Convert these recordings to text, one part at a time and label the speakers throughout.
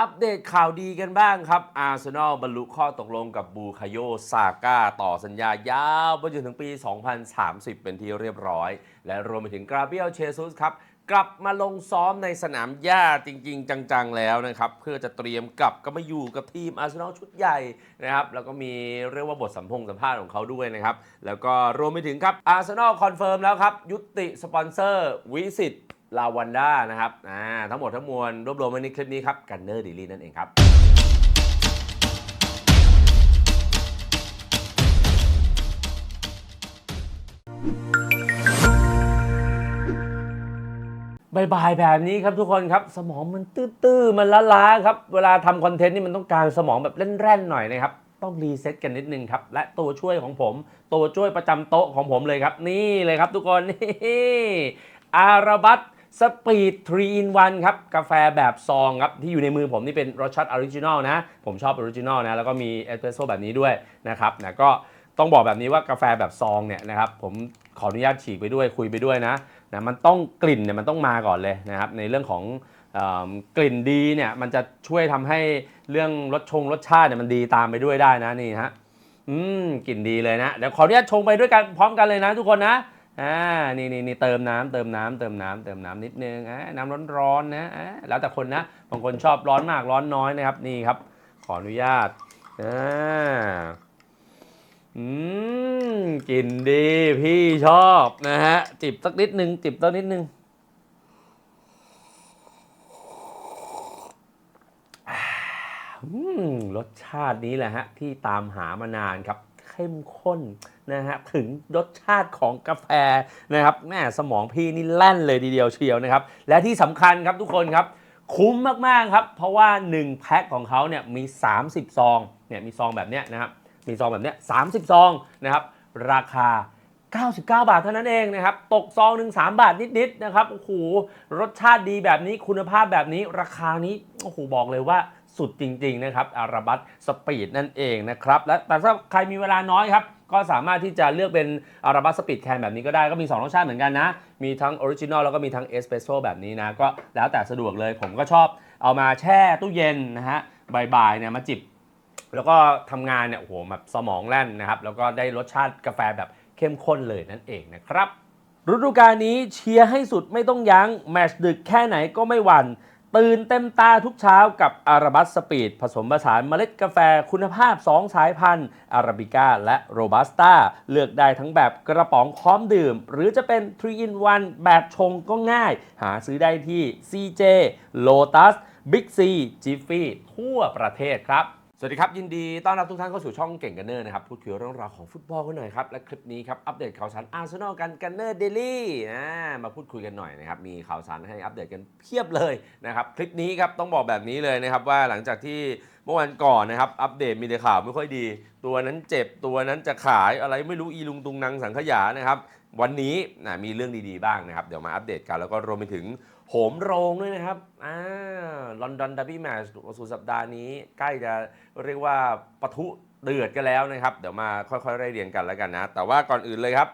Speaker 1: อัปเดตข่าวดีกันบ้างครับ อาร์เซนอลบรรลุข้อตกลงกับบูคาโยซาก้าต่อสัญญายาวไปจนถึงปี 2030 เป็นที่เรียบร้อย และรวมไปถึงกราเบียลเชซุสครับ กลับมาลงซ้อมในสนามหญ้าจริง ๆ จัง ๆ แล้วนะครับ เพื่อจะเตรียมกลับก็มาอยู่กับทีมอาร์เซนอลชุดใหญ่นะครับ แล้วก็มีเรียกว่าบทสัมพงสัมภาษณ์ของเขาด้วยนะครับ แล้วก็รวมไปถึงครับอาร์เซนอลคอนเฟิร์มแล้วครับยุติสปอนเซอร์วิสิต ลาวันด้านะครับอ่าทั้งหมดทั้งมวลรวบรวมไว้ในคลิปนี้ครับกันเนอร์ดีลีนั่นเองครับบายๆแบบนี้ครับทุกคนครับสมองมันตื้อๆมันล้าๆครับ เวลาทำคอนเทนต์นี่มันต้องการสมองแบบเล่นๆหน่อยนะครับ ต้องรีเซ็ตกันนิดนึงครับ และตัวช่วยของผม ตัวช่วยประจำโต๊ะของผมเลยครับ นี่เลยครับทุกคนนี่อาราบัต สปีด3 in 1ครับ กาแฟแบบซองครับ ที่อยู่ในมือผมนี่เป็นรสชาติออริจินอลนะ ผมชอบออริจินอลนะ แล้วก็มีเอสเปรสโซ่แบบนี้ด้วยนะครับนะก็ต้องบอกแบบนี้ว่ากาแฟแบบซองเนี่ยนะครับ ผมขออนุญาตฉีกไปด้วยคุยไปด้วยนะนะมันต้องกลิ่นเนี่ยมันต้องมาก่อนเลยนะครับ ในเรื่องของออกลิ่นดีเนี่ยมันจะช่วยทำให้เรื่องรสชงรสชาติเนี่ยมันดีตามไปด้วยได้นะนี่ฮะอืมกลิ่นดีเลยนะเดี๋ยวขออนุญาตชงไปด้วยกันพร้อมกันเลยนะทุกคนนะ อ่านี่นี่นี่เติมน้ำเติมน้ำเติมน้ำเติมน้ำนิดนึงอ่าน้ำร้อนๆนะอ่าแล้วแต่คนนะบางคนชอบร้อนมากร้อนน้อยนะครับนี่ครับ ขออนุญาตอ่าอืมกินดีพี่ชอบนะฮะจิบสักนิดนึงจิบสักนิดนึงอ่าอืมรสชาตินี้แหละฮะที่ตามหามานานครับ เข้มข้นนะฮะถึงรสชาติของกาแฟนะครับแม่สมองพี่นี่แล่นเลยทีเดียวเชียวนะครับ และที่สำคัญครับทุกคนครับ คุ้มมากๆครับ เพราะว่า 1 แพ็คของเขาเนี่ยมี 30 ซองเนี่ยมีซองแบบเนี้ยนะครับมีซองแบบเนี้ย30ซองนะครับราคา 99 บาทเท่านั้นเองนะครับ ตกซองหนึ่ง3บาทนิดๆนะครับโอ้โหรสชาติดีแบบนี้คุณภาพแบบนี้ราคานี้โอ้โหบอกเลยว่า สุดจริงๆนะครับอาราบัตสปีดนั่นเองนะครับและแต่ถ้าใครมีเวลาน้อยครับก็สามารถที่จะเลือกเป็นอาราบัตสปีดแคนแบบนี้ก็ได้ก็มี 2รสชาติเหมือนกันนะ มีทั้งออริจินอลแล้วก็มีทั้งเอสเปรสโซ่แบบนี้นะ ก็แล้วแต่สะดวกเลยผมก็ชอบเอามาแช่ตู้เย็นนะฮะบ่ายๆเนี่ยมาจิบ แล้วก็ทำงานเนี่ยโอ้โหแบบสมองแล่นนะครับ แล้วก็ได้รสชาติกาแฟแบบเข้มข้นเลยนั่นเองนะครับ ฤดูกาลนี้เชียร์ให้สุดไม่ต้องยัง้งแมชดึกแค่ไหนก็ไม่หวัน่น ตื่นเต็มตาทุกเช้ากับอาราบัสสปีดผสมผสานเมล็ดกาแฟคุณภาพ 2 สายพันธุ์อาราบิก้าและโรบัสต้าเลือกได้ทั้งแบบกระป๋องพร้อมดื่ม หรือจะเป็น 3 in 1 แบบชงก็ง่าย หาซื้อได้ที่ CJ Lotus Big C Jiffy ทั่วประเทศครับ สวัสดีครับ ยินดีต้อนรับทุกท่านเข้าสู่ช่องเก่งกันเนอร์นะครับ พูดคุยเรื่องราวของฟุตบอลกันหน่อยครับ และคลิปนี้ครับ อัปเดตข่าวสารอาร์เซนอลกันกันเนอร์เดลี่นะมาพูดคุยกันหน่อยนะครับ มีข่าวสารให้อัปเดตกันเพียบเลยนะครับ คลิปนี้ครับต้องบอกแบบนี้เลยนะครับว่าหลังจากที่เมื่อวันก่อนนะครับ อัปเดตมีแต่ข่าวไม่ค่อยดี ตัวนั้นเจ็บตัวนั้นจะขายอะไรไม่รู้อีลุงตุงนังสังขยานะครับ วันนี้นะมีเรื่องดีๆบ้างนะครับ เดี๋ยวมาอัปเดตกันแล้วก็รวมไปถึงโหมโรงด้วยนะครับอ่าลอนดอนดับบี้แมชสุดสัปดาห์นี้ใกล้จะเรียกว่าปะทุเดือดกันแล้วนะครับ เดี๋ยวมาค่อยๆไล่เรียงกันแล้วกันนะ แต่ว่าก่อนอื่นเลยครับ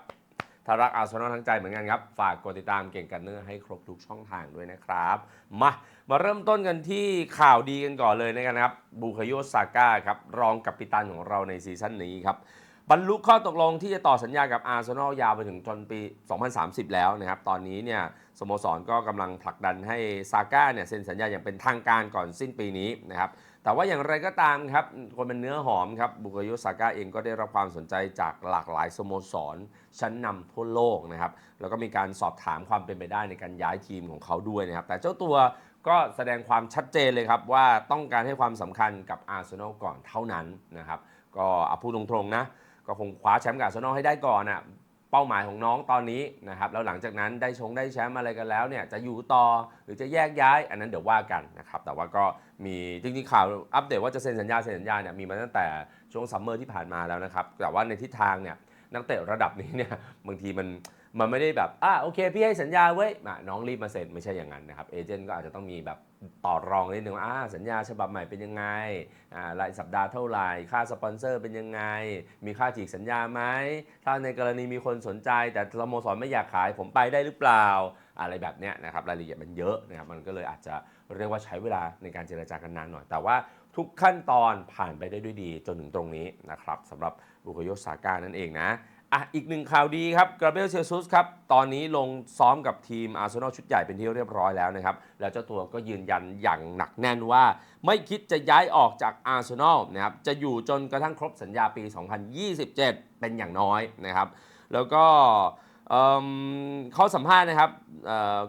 Speaker 1: ถ้ารักอาร์เซนอลทั้งใจเหมือนกันครับ ฝากกดติดตามเก่งกันเนอร์ให้ครบทุกช่องทางด้วยนะครับ มามาเริ่มต้นกันที่ข่าวดีกันก่อนเลยนะครับบูคาโยซาก้าครับรองกัปตันของเราในซีซั่นนี้ครับ บรรลุข้อตกลงที่จะต่อสัญญากับอาร์เซนอลยาวไปถึงจนปี 2030 แล้วนะครับ ตอนนี้เนี่ยสโมสรก็กำลังผลักดันให้ซาก้าเนี่ยเซ็นสัญญาอย่างเป็นทางการก่อนสิ้นปีนี้นะครับ แต่ว่าอย่างไรก็ตามครับ คนเป็นเนื้อหอมครับ บุกโยซาก้าเองก็ได้รับความสนใจจากหลากหลายสโมสร ชั้นนำทั่วโลกนะครับ แล้วก็มีการสอบถามความเป็นไปได้ในการย้ายทีมของเขาด้วยนะครับ แต่เจ้าตัวก็แสดงความชัดเจนเลยครับว่าต้องการให้ความสำคัญกับอาร์เซนอลก่อนเท่านั้นนะครับ ก็เอาพูดตรงๆนะ ก็คงคว้าแชมป์กับอาร์เซนอลให้ได้ก่อนอะเป้าหมายของน้องตอนนี้นะครับแล้วหลังจากนั้นได้ชงได้แชมป์อะไรกันแล้วเนี่ยจะอยู่ต่อหรือจะแยกย้าย อันนั้นเดี๋ยวว่ากันนะครับแต่ว่าก็มีจริงๆข่าวอัปเดตว่าจะเซ็นสัญญาเซ็นสัญญาเนี่ยมีมาตั้งแต่ช่วงซัมเมอร์ที่ผ่านมาแล้วนะครับแต่ว่าในทิศทางเนี่ยนักเตะระดับนี้เนี่ยบางทีมัน มันไม่ได้แบบอะโอเค พี่ให้สัญญาไว้อะน้องรีบมาเซ็นไม่ใช่อย่างนั้นนะครับเอเจนต์ก็อาจจะต้องมีแบบต่อรองนิดนึงว่าอ่าสัญญาฉบับใหม่เป็นยังไงอ่ารายสัปดาห์เท่าไหร่ค่าสปอนเซอร์เป็นยังไง มีค่าฉีกสัญญาไหมถ้าในกรณีมีคนสนใจ แต่สโมสรไม่อยากขายผมไปได้หรือเปล่า อะไรแบบเนี้ยนะครับรายละเอียดมันเยอะนะครับมันก็เลยอาจจะเรียกว่าใช้เวลาในการเจรจากันนานหน่อย แต่ว่าทุกขั้นตอนผ่านไปได้ด้วยดีจนถึงตรงนี้นะครับสำหรับบุคโยสาก้านั่นเองนะ อะอีกหนึ่งข่าวดีครับกราเบลเชซุสครับตอนนี้ลงซ้อมกับทีมอาร์เซนอลชุดใหญ่เป็นที่เรียบร้อยแล้วนะครับแล้วเจ้าตัวก็ยืนยันอย่างหนักแน่นว่า ไม่คิดจะย้ายออกจากอาร์เซนอลนะครับจะอยู่จนกระทั่งครบสัญญาปี 2027 เป็นอย่างน้อยนะครับ แล้วก็ เอิ่มเขาสัมภาษณ์นะครับ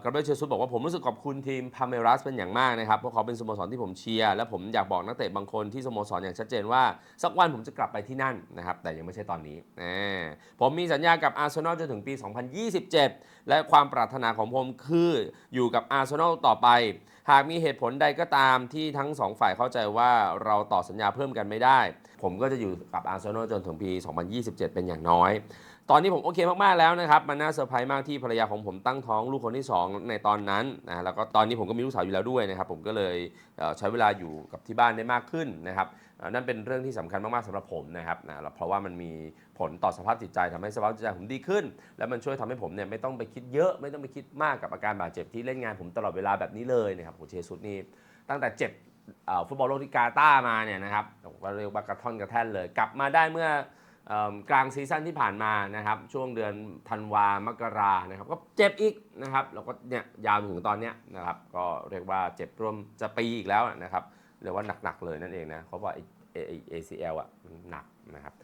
Speaker 1: กราเบลเชซุสบอกว่าผมรู้สึกขอบคุณทีมพาเมรัสเป็นอย่างมากนะครับ เพราะเขาเป็นสโมสรที่ผมเชียร์และผมอยากบอกนักเตะบางคนที่สโมสรอย่างชัดเจนว่า สักวันผมจะกลับไปที่นั่นนะครับ แต่ยังไม่ใช่ตอนนี้แน่ผมมีสัญญากับอาร์เซนอลจนถึงปี 2027 และความปรารถนาของผมคืออยู่กับอาร์เซนอลต่อไป หากมีเหตุผลใดก็ตามที่ทั้งสองฝ่ายเข้าใจว่าเราต่อสัญญาเพิ่มกันไม่ได้ ผมก็จะอยู่กับอาร์เซนอลจนถึงปี 2027 เป็นอย่างน้อย ตอนนี้ผมโอเคมาก ๆ แล้วนะครับ มันน่าเซอร์ไพรส์มากที่ภรรยาของผมตั้งท้องลูกคนที่ 2 ในตอนนั้นนะแล้วก็ตอนนี้ผมก็มีลูกสาวอยู่แล้วด้วยนะครับ ผมก็เลยใช้เวลาอยู่กับที่บ้านได้มากขึ้นนะครับนั่นเป็นเรื่องที่สำคัญมาก ๆสำหรับผมนะครับนะเพราะว่ามันมีผลต่อสภาพจิตใจทำให้สภาพจิตใจผมดีขึ้น แล้วมันช่วยทำให้ผมเนี่ยไม่ต้องไปคิดเยอะ ไม่ต้องไปคิดมากกับอาการบาดเจ็บที่เล่นงานผมตลอดเวลาแบบนี้เลยนะครับโหเชซุสนี่ตั้งแต่เจ็บ ฟุตบอลโลกที่กาตาร์มาเนี่ยนะครับผมก็เรียกว่ากระท่อนกระแท่นเลย กลับมาได้เมื่อเอิ่มกลางซีซั่นที่ผ่านมานะครับช่วงเดือนธันวามกรานะครับก็เจ็บอีกนะครับแล้วก็เนี่ยยาวถึงตอนเนี้ยนะครับก็เรียกว่าเจ็บร่วมจะปีอีกแล้วนะครับเรียกว่าหนักๆเลยนั่นเองนะเขาบอกไอ้ไอ้ไอ้ ACL อะหนักนะครับ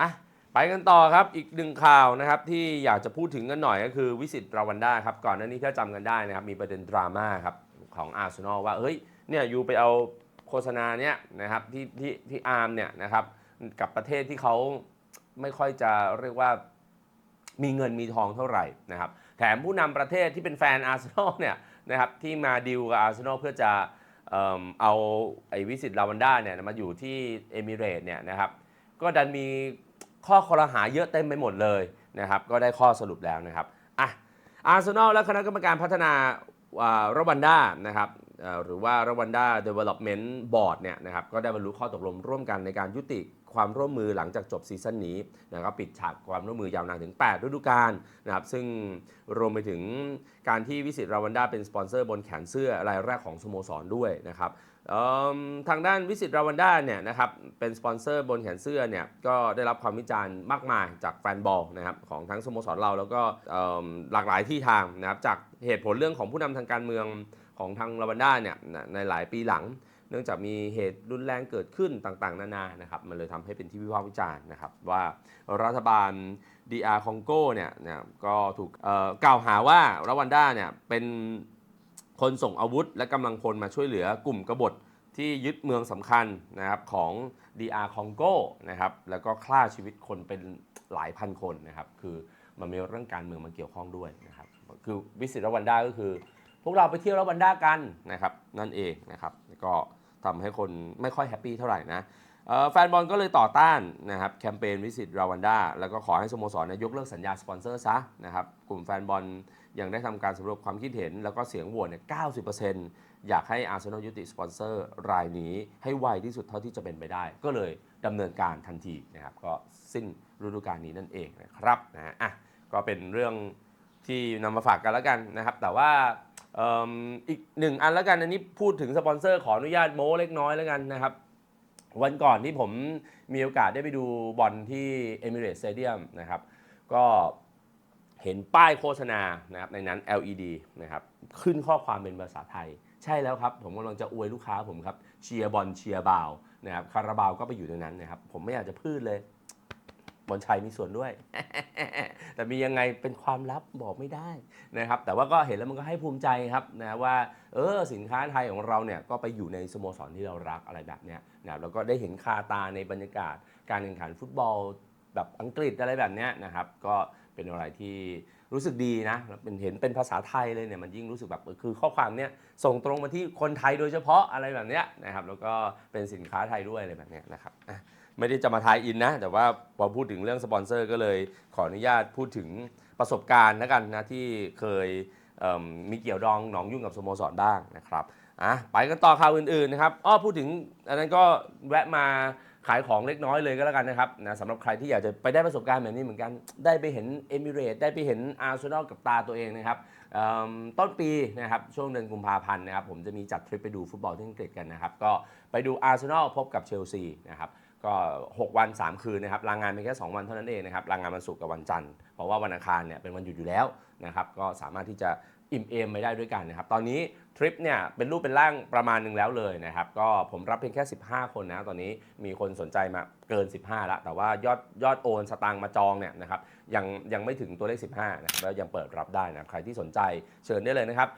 Speaker 1: อะไปกันต่อครับอีกหนึ่งข่าวนะครับที่อยากจะพูดถึงกันหน่อยก็คือวิสิตราวันด้าครับก่อนหน้านี้ถ้าจำกันได้นะครับมีประเด็นดราม่าครับของอาร์เซนอลว่าเฮ้ย เนี่ยยูไปเอาโฆษณาเนี่ยนะครับที่ที่ที่อาร์มเนี่ยนะครับกับประเทศที่เขาไม่ค่อยจะเรียกว่ามีเงินมีทองเท่าไหร่นะครับแถมผู้นำประเทศที่เป็นแฟนอาร์เซนอลเนี่ยนะครับที่มาดีลกับอาร์เซนอลเพื่อจะเอิ่มเอาไอ้วิสิตลาวันด้าเนี่ยมาอยู่ที่เอมิเรตเนี่ยนะครับก็ดันมีข้อคอรหาเยอะเต็มไปหมดเลยนะครับก็ได้ข้อสรุปแล้วนะครับอะอาร์เซนอลและคณะกรรมการพัฒนาระวันด้านะครับ หรือว่ารวันด้า Development Board เนี่ยนะครับก็ได้บรรลุข้อตกลงร่วมกันในการยุติความร่วมมือหลังจากจบซีซั่นนี้นะครับปิดฉากความร่วมมือยาวนานถึง 8 ฤดูกาลนะครับซึ่งรวมไปถึงการที่วิสิตราวันด้าเป็นสปอนเซอร์บนแขนเสื้อรายแรกของสโมสรด้วยนะครับทางด้านวิสิตราวันด้าเนี่ยนะครับเป็นสปอนเซอร์บนแขนเสื้อเนี่ยก็ได้รับความวิจารณ์มากมายจากแฟนบอลนะครับของทั้งสโมสรเราแล้วก็หลากหลายที่ทางนะครับจากเหตุผลเรื่องของผู้นำทางการเมือง ของทางรวันด้าเนี่ยในหลายปีหลัง เนื่องจากมีเหตุรุนแรงเกิดขึ้นต่างๆ นานานะครับมันเลยทำให้เป็นที่วิพากษ์วิจารณ์นะครับว่ารัฐบาล DR คองโกเนี่ยนะก็ถูกกล่าวหาว่ารวันด้าเนี่ยเป็นคนส่งอาวุธ และกำลังพลมาช่วยเหลือกลุ่มกบฏที่ยึดเมืองสำคัญนะครับของ DR คองโกนะครับแล้วก็ฆ่าชีวิตคนเป็นหลายพันคนนะครับคือมันมีเรื่องการเมืองมาเกี่ยวข้องด้วยนะครับคือวิสิตรวันด้าก็คือ พวกเราไปเที่ยวรวันด้ากันนะครับนั่นเองนะครับก็ทำให้คนไม่ค่อยแฮปปี้เท่าไหร่นะแฟนบอลก็เลยต่อต้านนะครับแคมเปญวิสิตราวันด้าแล้วก็ขอให้สโมสรเนยยกเลิกสัญญาสปอนเซอร์ซะนะครับกลุ่มแฟนบอลยังได้ทำการสำรวจความคิดเห็น แล้วก็เสียงโหวตเนี่ย90%อยากให้อาร์เซนอลยุติสปอนเซอร์รายนี้ให้ไวที่สุดเท่าที่จะเป็นไปได้ ก็เลยดำเนินการทันทีนะครับก็สิ้นฤดูกาลนี้นั่นเองนะครับนะฮะอะก็เป็นเรื่องที่นำมาฝากกันแล้วกันนะครับ แต่ว่า เอิ่มอีกหนึ่งอันแล้วกันอันนี้พูดถึงสปอนเซอร์ขออนุญาตโม้เล็กน้อยแล้วกันนะครับ วันก่อนที่ผมมีโอกาสได้ไปดูบอลที่ Emirates Stadium นะครับก็เห็นป้ายโฆษณานะครับในนั้น LED นะครับขึ้นข้อความเป็นภาษาไทย ใช่แล้วครับ ผมกำลังจะอวยลูกค้าผมครับเชียร์บอลเชียร์บาวนะครับคาราบาวก็ไปอยู่ในนั้นนะครับผมไม่อยากจะพูดเลย บอลชัยมีส่วนด้วย แต่มียังไงเป็นความลับบอกไม่ได้นะครับ แต่ว่าก็เห็นแล้วมันก็ให้ภูมิใจครับนะว่าเออสินค้าไทยของเราเนี่ยก็ไปอยู่ในสโมสรที่เรารักอะไรแบบเนี้ยนะครับแล้วก็ได้เห็นคาตาในบรรยากาศการแข่งขันฟุตบอลแบบอังกฤษอะไรแบบเนี้ยนะครับ ก็เป็นอะไรที่รู้สึกดีนะแล้วเป็นเห็นเป็นภาษาไทยเลยเนี่ยมันยิ่งรู้สึกแบบเออคือข้อความเนี้ยส่งตรงมาที่คนไทยโดยเฉพาะอะไรแบบเนี้ยนะครับ แล้วก็เป็นสินค้าไทยด้วยอะไรแบบเนี้ยนะครับอะ ไม่ได้จะมาทายอินนะ แต่ว่าพอพูดถึงเรื่องสปอนเซอร์ก็เลยขออนุญาตพูดถึงประสบการณ์แล้วกันนะที่เคยเอิ่มมีเกี่ยวดองหนองยุ่งกับสโมสรบ้างนะครับอะไปกันต่อข่าวอื่นๆนะครับอ้อพูดถึงอันนั้นก็แวะมาขายของเล็กน้อยเลยก็แล้วกันนะครับนะสำหรับใครที่อยากจะไปได้ประสบการณ์แบบนี้เหมือนกัน ได้ไปเห็นเอมิเรตได้ไปเห็นอาร์เซนอลกับตาตัวเองนะครับเอิ่มต้นปีนะครับช่วงเดือนกุมภาพันธ์นะครับผมจะมีจัดทริปไปดูฟุตบอลที่อังกฤษกันนะครับก็ไปดูอาร์เซนอลพบกับเชลซีนะครับ ก็ 6 วัน 3 คืนนะครับลางงานเพียงแค่ 2 วันเท่านั้นเองนะครับลางงานวันศุกร์กับวันจันทร์เพราะว่าวันอังคารเนี่ยเป็นวันหยุดอยู่แล้วนะครับก็สามารถที่จะอิ่มเอมไปได้ด้วยกันนะครับตอนนี้ทริปเนี่ยเป็นรูปเป็นร่างประมาณหนึ่งแล้วเลยนะครับก็ผมรับเพียงแค่ 15 คนนะตอนนี้มีคนสนใจมาเกิน 15 แล้ว แต่ว่ายอดยอดโอนสตางค์มาจองเนี่ยนะครับยังยังไม่ถึงตัวเลข 15นะครับแล้วยังเปิดรับได้นะครับใครที่สนใจเชิญได้เลยนะครับ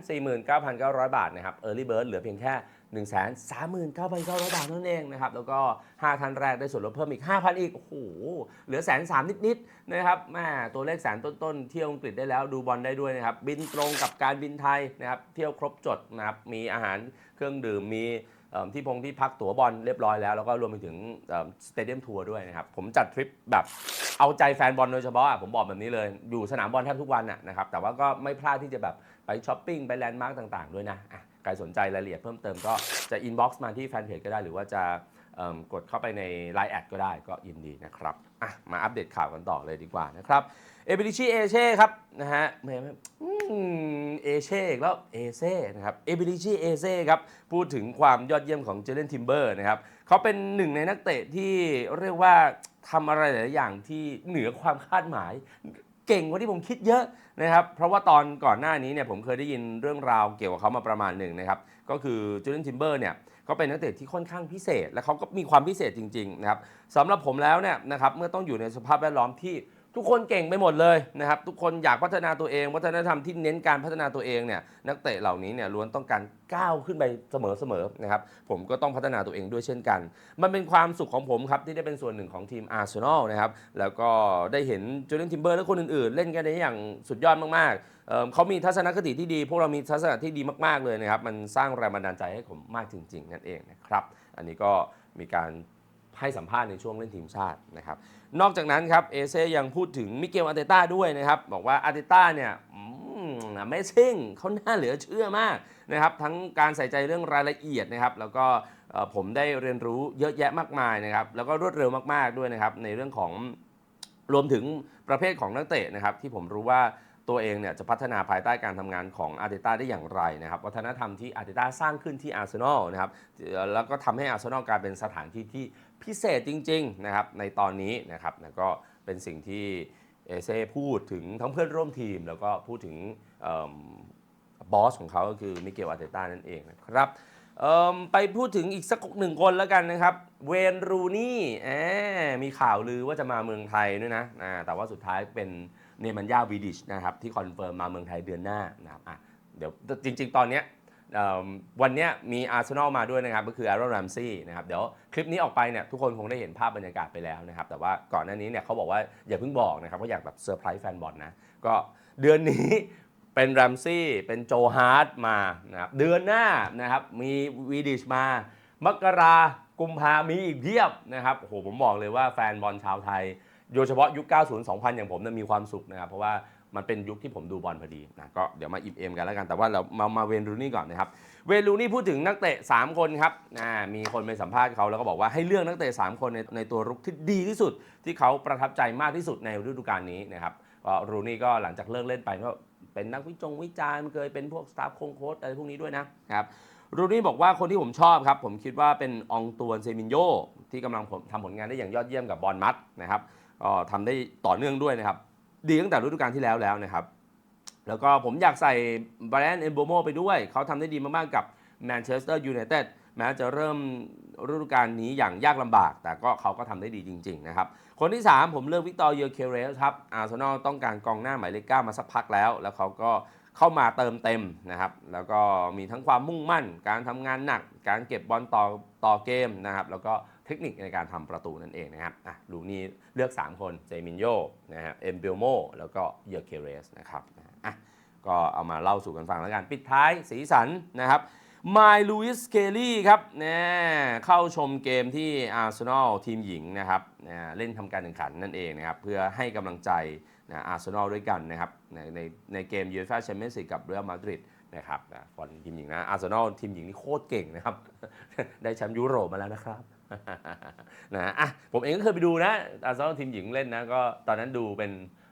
Speaker 1: 149,900 บาทนะครับ Early Bird เหลือเพียงแค่ 139,900บาทเท่านั้นเองนะครับ แล้วก็ 5 ท่านแรกได้ส่วนลดเพิ่มอีก 5,000 อีก โอ้โห เหลือแสนสามนิด ๆ นะครับแม่ตัวเลขแสนต้น ๆ เที่ยวอังกฤษได้แล้วดูบอลได้ด้วยนะครับ บินตรงกับการบินไทยนะครับ เที่ยวครบจดนะครับ มีอาหารเครื่องดื่ม มีที่พงที่พักตั๋วบอลเรียบร้อยแล้ว แล้วก็รวมไปถึงสเตเดียมทัวร์ด้วยนะครับ ผมจัดทริปแบบเอาใจแฟนบอลโดยเฉพาะผมบอกแบบนี้เลย อยู่สนามบอลแทบทุกวันนะครับ แต่ว่าก็ไม่พลาดที่จะแบบไปช้อปปิ้งไปแลนด์มาร์กต่าง ๆ ด้วยนะะ ใครสนใจรายละเอียดเพิ่มเติมก็จะอินบ็อกซ์มาที่แฟนเพจก็ได้ หรือว่าจะกดเข้าไปใน Line แอดก็ได้ก็ยินดีนะครับอะมาอัปเดตข่าวกันต่อเลยดีกว่านะครับเอเบริชีเอเช่ครับนะฮะแหมเอเช่แล้วเอเซ่นะครับเอเบริชีเอเซ่ครับพูดถึงความยอดเยี่ยมของเจเลนทิมเบอร์นะครับเขาเป็นหนึ่งในนักเตะที่เรียกว่าทำอะไรหลายอย่างที่เหนือความคาดหมาย เก่งกว่าที่ผมคิดเยอะนะครับเพราะว่าตอนก่อนหน้านี้เนี่ยผมเคยได้ยินเรื่องราวเกี่ยวกับเขามาประมาณหนึ่งนะครับก็คือจูเลนทิมเบอร์เนี่ยก็เป็นนักเตะที่ค่อนข้างพิเศษ และเขาก็มีความพิเศษจริงๆนะครับสำหรับผมแล้วเนี่ยนะครับเมื่อต้องอยู่ในสภาพแวดล้อมที่ ทุกคนเก่งไปหมดเลยนะครับ ทุกคนอยากพัฒนาตัวเอง วัฒนธรรมที่เน้นการพัฒนาตัวเองเนี่ยนักเตะเหล่านี้เนี่ยล้วนต้องการก้าวขึ้นไปเสมอๆนะครับผมก็ต้องพัฒนาตัวเองด้วยเช่นกัน มันเป็นความสุขของผมครับที่ได้เป็นส่วนหนึ่งของทีมอาร์เซนอลนะครับแล้วก็ได้เห็นจูเลนทิมเบอร์และคนอื่นๆ เล่นกันได้อย่างสุดยอดมากๆเเขามีทัศนคติที่ดี พวกเรามีทัศนคติที่ดีมากๆเลยนะครับมันสร้างแรงบันดาลใจให้ผมมากจริง ๆ นั่นเองนะครับอันนี้ก็มีการให้สัมภาษณ์ในช่วงเล่นทีมชาตินะครับ นอกจากนั้นครับเอเซยังพูดถึงมิเกลอาร์เตต้าด้วยนะครับ บอกว่าอาร์เตต้าเนี่ยไม่ซิ่งเขาน่าเหลือเชื่อมากนะครับ ทั้งการใส่ใจเรื่องรายละเอียดนะครับ แล้วก็ผมได้เรียนรู้เยอะแยะมากมายนะครับ แล้วก็รวดเร็วมากๆด้วยนะครับ ในเรื่องของรวมถึงประเภทของนักเตะนะครับ ที่ผมรู้ว่าตัวเองเนี่ยจะพัฒนาภายใต้การทำงานของอาร์เตต้าได้อย่างไรนะครับ วัฒนธรรมที่อาร์เตต้าสร้างขึ้นที่อาร์เซนอลนะครับแล้วก็ทำให้อาร์เซนอลกลายเป็นสถานที่ที่ พิเศษจริงๆนะครับในตอนนี้นะครับแล้วก็เป็นสิ่งที่เอเซ่พูดถึงทั้งเพื่อนร่วมทีม แล้วก็พูดถึงบอสของเขาก็คือมิเกลอาร์เตต้านั่นเองนะครับไปพูดถึงอีกสักหนึ่งคนแล้วกันนะครับ เวนรูนี่แอบมีข่าวลือว่าจะมาเมืองไทยด้วยนะแต่ว่าสุดท้ายเป็นเนมันยาวีดิชนะครับที่คอนเฟิร์มมาเมืองไทยเดือนหน้านะครับเดี๋ยวจริง ๆ ตอนเนี้ย วันนี้มีอาร์เซนอลมาด้วยนะครับก็คือ a อ r o n รมซี่นะครับเดี๋ยวคลิปนี้ออกไปเนี่ยทุกคนคงได้เห็นภาพบรรยากาศไปแล้วนะครับแต่ว่าก่อนหน้านี้เนี่ยเขาบอกว่าอย่าเพิ่งบอกนะครับเพราะอยากแบบเซอร์ไพรส์แฟนบอลนะก็เดือนนี้เป็นแรมซี่เป็นโจฮาร์ดมานะครับเดือนหน้านะครับมีวีดิชมามกรากุมภามีอีกเพียบนะครับโอ้โหผมบอกเลยว่าแฟนบอลชาวไทยโดยเฉพาะยุค 90 2000 อย่างผมเนี่ยมีความสุขนะครับ เพราะว่า มันเป็นยุคที่ผมดูบอลพอดีนะก็เดี๋ยวมาอิ่มเอมกันแล้วกันแต่ว่าเรามามาเวนรูนี่ก่อนนะครับเวนรูนี่พูดถึงนักเตะ 3 คนครับอ่ามีคนไปสัมภาษณ์เขาแล้วก็บอกว่าให้เลือกนักเตะ 3 คนในในตัวรุกที่ดีที่สุด ที่เขาประทับใจมากที่สุดในฤดูกาลนี้นะครับก็รูนี่ก็หลังจากเลิกเล่นไปก็เป็นนักวิจงวิจารณ์เคยเป็นพวกสตาฟโคงโค้ชอะไรพวกนี้ด้วยนะครับรูนี่บอกว่าคนที่ผมชอบครับ ผมคิดว่าเป็นองตวนเซมินโยที่กำลังผลทำผลงานได้อย่างยอดเยี่ยมกับบอลมัดนะครับก็ทำได้ต่อเนื่องด้วยนะครับ ดีตั้งแต่ฤดูกาลที่แล้วแล้วนะครับแล้วก็ผมอยากใส่บรอันเอ b โบโมไปด้วย เขาทำได้ดีมากๆกับแมนเชสเตอร์ยูไนเต็ดแม้จะเริ่มฤดูกาลนี้อย่างยากลำบาก แต่ก็เขาก็ทำได้ดีจริง ๆ นะครับ คนที่ 3 ผมเลือกวิกตอร์เยอร์เคเรสครับอาร์เซนอลต้องการกองหน้าหมายเลข9มาสักพักแล้ว แล้วเขาก็เข้ามาเติมเต็มนะครับ แล้วก็มีทั้งความมุ่งมั่น การทำงานหนัก การเก็บบอลต่อต่อเกมนะครับ แล้วก็ เทคนิคในการทำประตูนั่นเองนะครับอะลูนี่เลือก 3 คนเจมินโยนะฮะเอ็มเบลโมแล้วก็เยอร์เคเรสนะครับอะก็เอามาเล่าสู่กันฟังแล้วกัน ปิดท้ายสีสันนะครับมายลูอิสเคลลี่ครับนะเข้าชมเกมที่อาร์เซนอลทีมหญิงนะครับนะเล่นทำการแข่งขันนั่นเองนะครับ เพื่อให้กำลังใจนะอาร์เซนอลด้วยกันนะครับในในในเกมยูฟ่าแชมเปี้ยนส์ลีกกับเรอัลมาดริด นะครับนะฟอนทีมหญิงนะอาร์เซนอลทีมหญิงนี่โคตรเก่งนะครับ ได้แชมป์ยุโรปมาแล้วนะครับนะอะผมเองก็เคยไปดูนะอาร์เซนอลทีมหญิงเล่นนะก็ตอนนั้นดูเป็น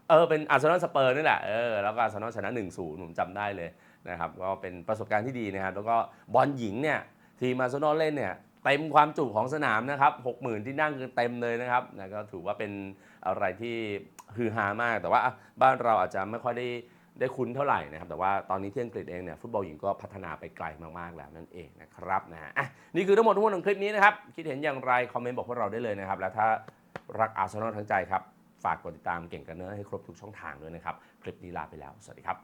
Speaker 1: เออเป็นอาร์เซนอลสเปอร์นี่แหละเออแล้วก็อาร์เซนอลชนะ 1-0 ผมจำได้เลยนะครับก็เป็นประสบการณ์ที่ดีนะครับ แล้วก็บอลหญิงเนี่ยทีมอาร์เซนอลเล่นเนี่ยเต็มความจุของสนามนะครับ60,000 ที่นั่งคือเต็มเลยนะครับนะก็ถือว่าเป็นอะไรที่ฮือฮามาก แต่ว่าบ้านเราอาจจะไม่ค่อยได้ ได้คุ้นเท่าไหร่นะครับ แต่ว่าตอนนี้ที่อังกฤษเองเนี่ยฟุตบอลหญิงก็พัฒนาไปไกลมากๆแล้วนั่นเองนะครับนะฮะนี่คือทั้งหมดทั้งมวลของคลิปนี้นะครับ คิดเห็นอย่างไร คอมเมนต์บอกพวกเราได้เลยนะครับ และถ้ารักอาร์เซนอลทั้งใจครับ ฝากกดติดตามเก่งกันเนอร์ให้ครบทุกช่องทางด้วยนะครับ คลิปนี้ลาไปแล้ว สวัสดีครับ